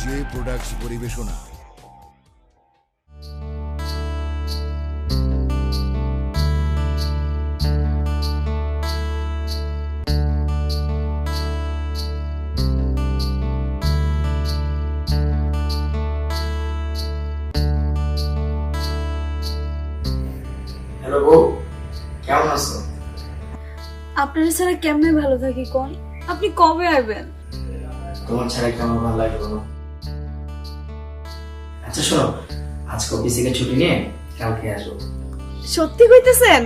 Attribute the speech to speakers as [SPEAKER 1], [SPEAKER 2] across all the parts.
[SPEAKER 1] J products পরিবেশনা।
[SPEAKER 2] Hello বউ। কেমন আছো?
[SPEAKER 3] আপনারা ছাড়া কেমনে ভালো থাকি কোন? আপনি কবে আসবেন?
[SPEAKER 2] তোমার ছাড়া কেমন ভালো লাগে বলো? আচ্ছা শোনো, আজকে অফিস থেকে ছুটি নিয়ে কালকে আসব।
[SPEAKER 3] সত্যি কইতেছেন?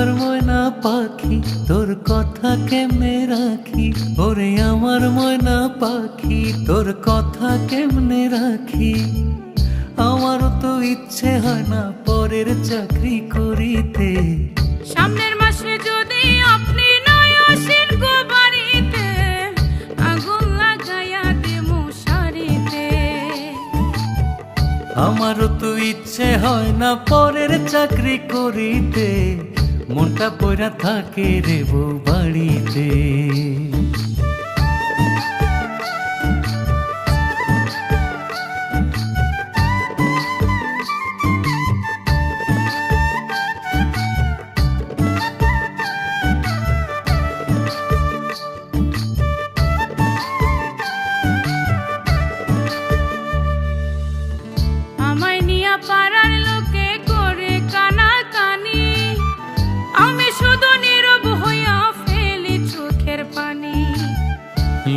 [SPEAKER 4] আমার ময়না পাখি তোর কথা কেমনে রাখি? ওরে আমার ময়না পাখি তোর কথা কেমনে রাখি? আমারও তো ইচ্ছে হয় না পরের চাকরি করিতে।
[SPEAKER 5] সামনের মাসে যদি আপনি নয় আসেন গো বাড়িতে আগুন লাগাইয়া শাড়িতে।
[SPEAKER 4] আমারও তো ইচ্ছে হয় না পরের চাকরি করিতে। মনটা পড়া থাকে রে বউ বাড়িতে।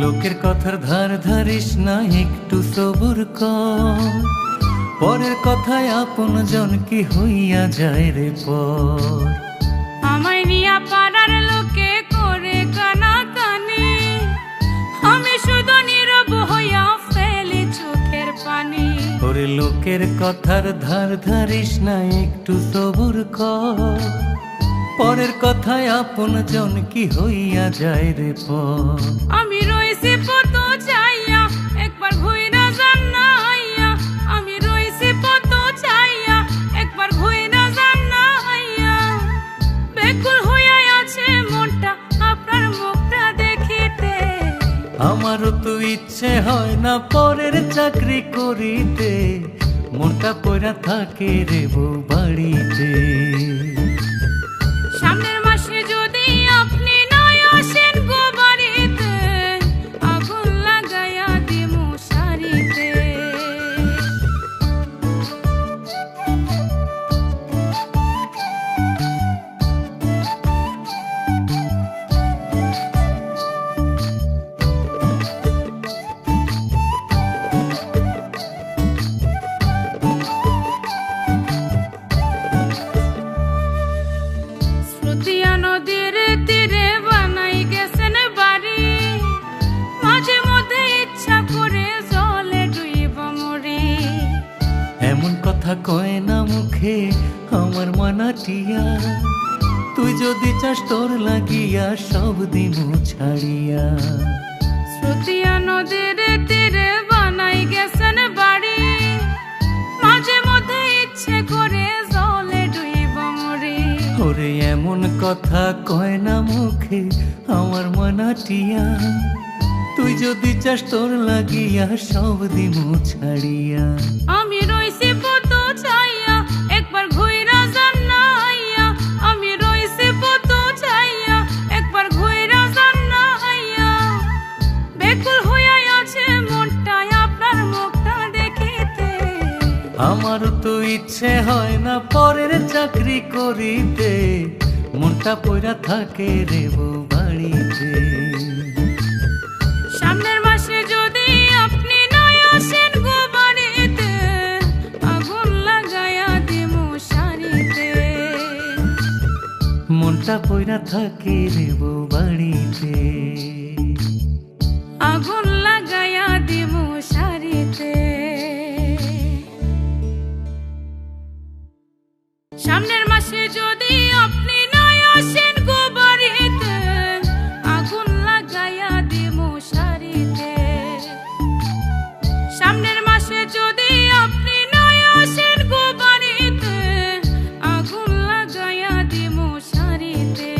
[SPEAKER 4] লোকের কথার ধার ধারিস না একটু সবুর কর। পরের কথায় আপন জন কি হইয়া যায় রে পর?
[SPEAKER 5] আমায় নিয়া পাড়ার লোকে করে কানা কানি আমি শুধু নীরব হইয়া ফেলি চোখের পানি।
[SPEAKER 4] ওরে লোকের কথার ধার ধারিস না একটু সবুর কর। পরের কথায় আপন জন কি হইয়া যায় রে পর?
[SPEAKER 5] আমি রইছি চাইয়া, একবার ঘুইরা যান আইয়া আমি রইছি পত চাইয়া, একবার ঘুইরা যান আইয়া বেকুল হইয়া আছে মনটা, আপনার মুখটা দেখিতে।
[SPEAKER 4] আমারও তো ইচ্ছে হয় না পরের চাকরি করিতে। মনটা পড়া থাকে রে বাড়িতে। মুখে আমার মানাটিয়া তুই যদি চাস তোর লাগিয়া সব দিন ছাড়িয়া।
[SPEAKER 5] শ্রুতিয়া নদীর তীরে বানাই গেছেন বাড়ি। মাঝে মধ্যে ইচ্ছে করে জলে ডুইব মরি
[SPEAKER 4] ওরে এমন কথা কয় না মুখে আমার মানাটিয়া তুই যদি চাস তোর লাগিয়া সব দিন ছাড়িয়া। আমার তো ইচ্ছে হয় না পরের চাকরি করিতে। মনটা পয়রা থাকে রে বাড়িতে।
[SPEAKER 5] সামনের মাসে যদি আপনি আসেন গো বাড়িতে
[SPEAKER 4] আগুন লাগায়া দেব সারিতে মনটা পয়রা
[SPEAKER 5] থাকে রে বাড়িতে। আগুন সামনের মাসে যদি আপনি নাই আসেন গো বাড়িতে আগুন লাগাইয়া দিমু শাড়িতে সামনের মাসে যদি আপনি নাই আসেন গো বাড়িতে আগুন লাগাইয়া দিমু শাড়িতে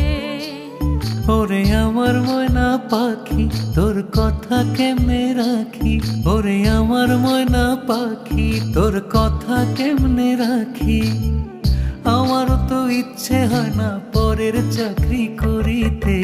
[SPEAKER 4] ওরে আমার ময়না পাখি, তোর কথা কেমনে রাখি? ওরে আমার ময়না পাখি, তোর কথা কেমনে রাখি? আমারও তো ইচ্ছে হয় না পরের চাকরি করিতে।